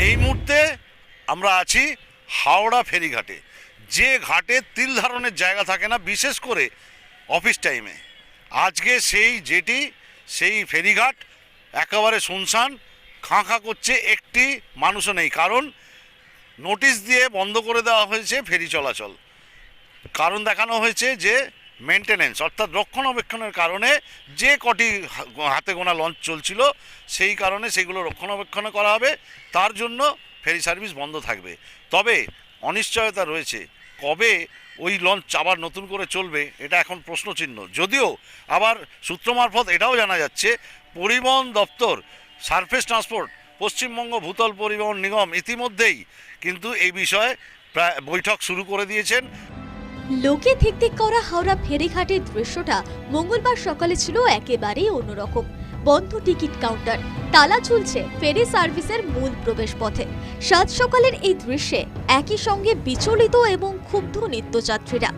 এই মুহূর্তে আমরা আছি হাওড়া ফেরিঘাটে। যে ঘাটে তিল ধারণের জায়গা থাকে না, বিশেষ করে অফিস টাইমে। আজকে সেই যেটি, সেই ফেরিঘাট একেবারে শুনশান খাঁ খাঁ করছে একটি মানুষও নেই। কারণ নোটিশ দিয়ে বন্ধ করে দেওয়া হয়েছে ফেরি চলাচল। কারণ দেখানো হয়েছে যে মেনটেনেন্স অর্থাৎ রক্ষণাবেক্ষণের কারণে যে কটি হাতে গোনা লঞ্চ চলছিল, সেই কারণে সেগুলো রক্ষণাবেক্ষণ করা হবে। তার জন্য ফেরি সার্ভিস বন্ধ থাকবে। তবে অনিশ্চয়তা রয়েছে, কবে ওই লঞ্চ আবার নতুন করে চলবে, এটা এখন প্রশ্নচিহ্ন। যদিও আবার সূত্র মারফত এটাও জানা যাচ্ছে, পরিবহন দপ্তর সারফেস ট্রান্সপোর্ট পশ্চিমবঙ্গ ভূতল পরিবহন নিগম ইতিমধ্যেই কিন্তু এই বিষয়ে প্রায় বৈঠক শুরু করে দিয়েছেন। লোকে ঠিক করা হাওড়া ফেরিঘাটের দৃশ্যটা মঙ্গলবার সকালে ছিল একেবারেই অন্যরকম। বন্ধ টিকিট কাউন্টার, তালা ঝুলছে ফেরি সার্ভিসের মূল প্রবেশ পথে সাত সকালের এই দৃশ্যে একই সঙ্গে বিচলিত এবং ক্ষুব্ধ নিত্যযাত্রীরা।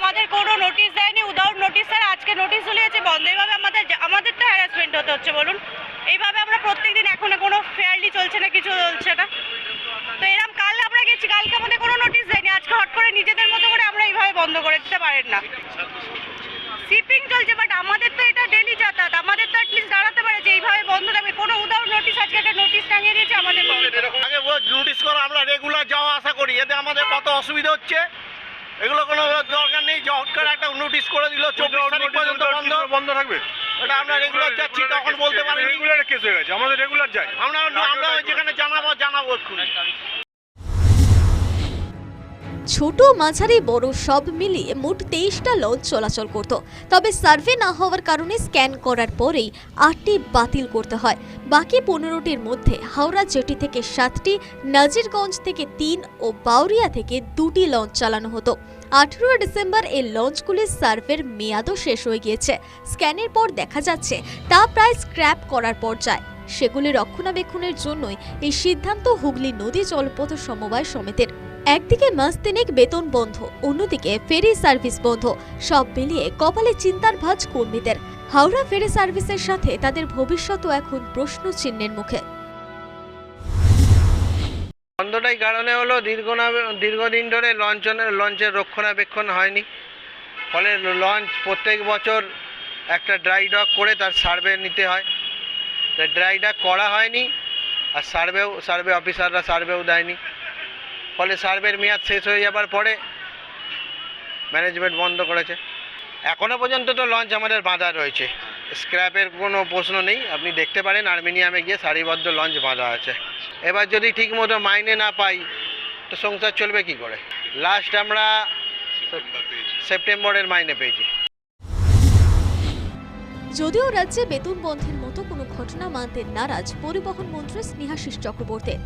আমাদের কোনো নোটিশ দেয়নি নোটিশ আজকে নোটিশ আমাদের হ্যারাসমেন্ট হতে হচ্ছে, বলুন। এইভাবে আমরা প্রত্যেকদিন এখন কোনো ফেয়ারলি চলছে না, কিছু চলছে না তো এরকম কাল আমরা গেছি কালকে আমাদের কোনো নোটিশ দেয়নি আজকে হট করে নিজেদের মতো করে আমরা এইভাবে বন্ধ করে দিতে পারেন না। শিপিং চলছে বাট আমাদের তো এটা ডেলি যাতায়াত। আমাদের তো অ্যাটলিস্ট দাঁড়াতে পারে যে এইভাবে বন্ধ থাকবে। কোনো উইদাউট নোটিশ আজকে একটা নোটিশ টাঙিয়ে দিয়েছে আমাদের আগে নোটিশ করো আমরা রেগুলার যাওয়া আসা করি। এতে আমাদের কত অসুবিধা হচ্ছে? এগুলো কোনো দরকার নেই। যে হট করে একটা নোটিশ করে দিল চব্বিশ তারিখ পর্যন্ত বন্ধ। বন্ধ থাকবে? এটা আমরা রেগুলার যাচ্ছি তখন বলতে পারিনি। রেগুলার কেস হয়ে গেছে। আমাদের রেগুলার যাই আমরা আমরা যেখানে জানাব জানাব এক্ষুনি। ছোট মাঝারি বড় সব মিলিয়ে মোট তেইশটা লঞ্চ চলাচল করত। তবে সার্ভে না হওয়ার কারণে স্ক্যান করার পরেই আটটি বাতিল করতে হয়। বাকি পনেরোটির মধ্যে হাওড়া জেটি থেকে সাতটি, নাজিরগঞ্জ থেকে তিন ও বাউরিয়া থেকে দুটি লঞ্চ চালানো হতো। আঠেরোই ডিসেম্বর এই লঞ্চগুলির সার্ভের মেয়াদও শেষ হয়ে গিয়েছে। স্ক্যানের পর দেখা যাচ্ছে তা প্রায় স্ক্র্যাপ করার পর্যায়ে। সেগুলি রক্ষণাবেক্ষণের জন্যই এই সিদ্ধান্ত হুগলি নদী জলপথ সমবায় সমিতির একদিকে মাস বেতন বন্ধ, অন্যদিকে ফেরি সার্ভিস বন্ধ। সব মিলিয়ে কপালে চিন্তার ভাঁজ কর্মীদের। হাওড়া ফেরি সার্ভিসের সাথে তাদের ভবিষ্যৎও এখন প্রশ্ন চিহ্নের মুখে। বন্ধটাই কারণে হলো দীর্ঘ দীর্ঘদিন ধরে লঞ্চনের লঞ্চের রক্ষণাবেক্ষণ হয়নি। ফলে লঞ্চ প্রত্যেক বছর একটা ড্রাই ডক করে তার সার্ভে নিতে হয়। ড্রাই ডক করা হয়নি, আর সার্ভেও, সার্ভে অফিসাররা সার্ভেও দেয়নি। ফলে সার্ভের মেয়াদ শেষ হয়ে যাবার পরে ম্যানেজমেন্ট বন্ধ করেছে। এখনও পর্যন্ত তো লঞ্চ আমাদের বাঁধা রয়েছে। স্ক্র্যাপের কোনো প্রশ্ন নেই, আপনি দেখতে পারেন আর্মেনিয়ামে গিয়ে সারিবদ্ধ লঞ্চ বাঁধা আছে। এবার যদি ঠিকমতো মাইনে না পাই, তো সংসার চলবে কি করে? লাস্ট আমরা সেপ্টেম্বরের মাইনে পেয়েছি। যদিও রাজ্যে বেতন বন্ধের মতো কোনো ঘটনা মানতে নারাজ পরিবহন মন্ত্রী স্নেহাশিস চক্রবর্তী।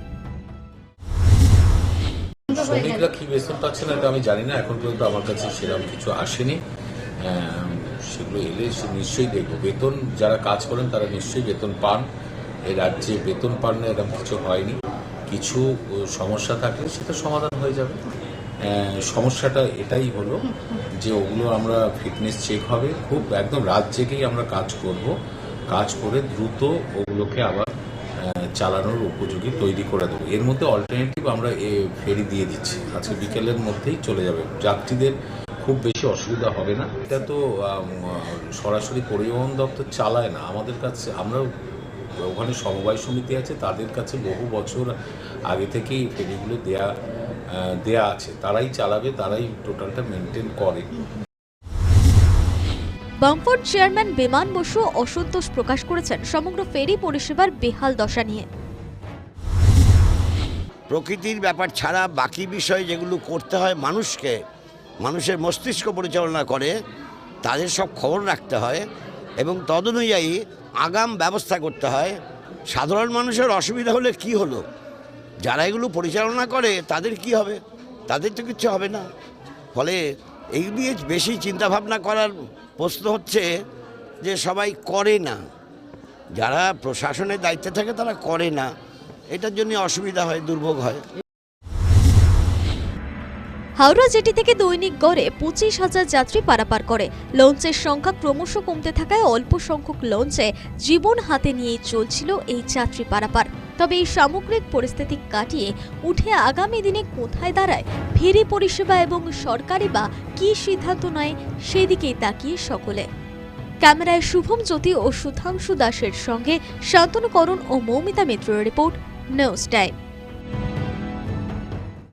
শ্রমিকরা কি বেতন পাচ্ছে না এটা আমি জানি না। এখন পর্যন্ত আমার কাছে সেরকম কিছু আসেনি। সেগুলো এলে সে নিশ্চয়ই দেখব। বেতন যারা কাজ করেন তারা নিশ্চয়ই বেতন পান। এই রাজ্যে বেতন পান না এরকম কিছু হয়নি। কিছু সমস্যা থাকলে সেটা সমাধান হয়ে যাবে। সমস্যাটা এটাই হলো যে ওগুলো আমরা ফিটনেস চেক হবে। খুব একদম রাত জেগেই আমরা কাজ করব। কাজ করে দ্রুত ওগুলোকে আবার চালানোর উপযোগী তৈরি করে দেবো। এর মধ্যে অল্টারনেটিভ আমরা এ ফেরি দিয়ে দিচ্ছি। আজকে বিকেলের মধ্যেই চলে যাবে। যাত্রীদের খুব বেশি অসুবিধা হবে না। এটা তো সরাসরি পরিবহন দপ্তর চালায় না। আমাদের কাছে আমরা ওখানে সমবায় সমিতি আছে, তাদের কাছে বহু বছর আগে থেকেই ফেরিগুলো দেয়া দেয়া আছে। তারাই চালাবে, তারাই টোটালটা মেনটেন করে। বামফোর্ড চেয়ারম্যান বিমান বসু অসন্তোষ প্রকাশ করেছেন সমগ্র ফেরি পরিষেবার বেহাল দশা নিয়ে। প্রকৃতির ব্যাপার ছাড়া বাকি বিষয় যেগুলো করতে হয় মানুষকে, মানুষের মস্তিষ্ক পরিচালনা করে, তাদের সব খবর রাখতে হয় এবং তদনুযায়ী আগাম ব্যবস্থা করতে হয়। সাধারণ মানুষের অসুবিধা হলে কি হলো? যারা এগুলো পরিচালনা করে, তাদের কি হবে? তাদের তো কিছু হবে না। ফলে এই নিয়ে বেশি চিন্তাভাবনা করার প্রশ্ন হচ্ছে যে সবাই করে না। যারা প্রশাসনের দায়িত্বে থাকে তারা করে না। এটার জন্য অসুবিধা হয়, দুর্ভোগ হয়। হাওড়া জেটি থেকে দৈনিক গড়ে পঁচিশ হাজার যাত্রী পারাপার করে। লঞ্চের সংখ্যা ক্রমশ কমতে থাকায় অল্প সংখ্যক লঞ্চে জীবন হাতে নিয়েই চলছিল এই যাত্রী পারাপার। তবে এই সামগ্রিক পরিস্থিতি কাটিয়ে উঠে আগামী দিনে কোথায় দাঁড়ায়, ফেরি পরিষেবা এবং সরকারি বা কি সিদ্ধান্ত নেয়, সেদিকেই তাকিয়ে সকলে। ক্যামেরায় শুভম জ্যোতি ও সুধাংশু দাসের সঙ্গে শান্তনুকরণ ও মৌমিতা মিত্রের রিপোর্ট নিউজ টাইম।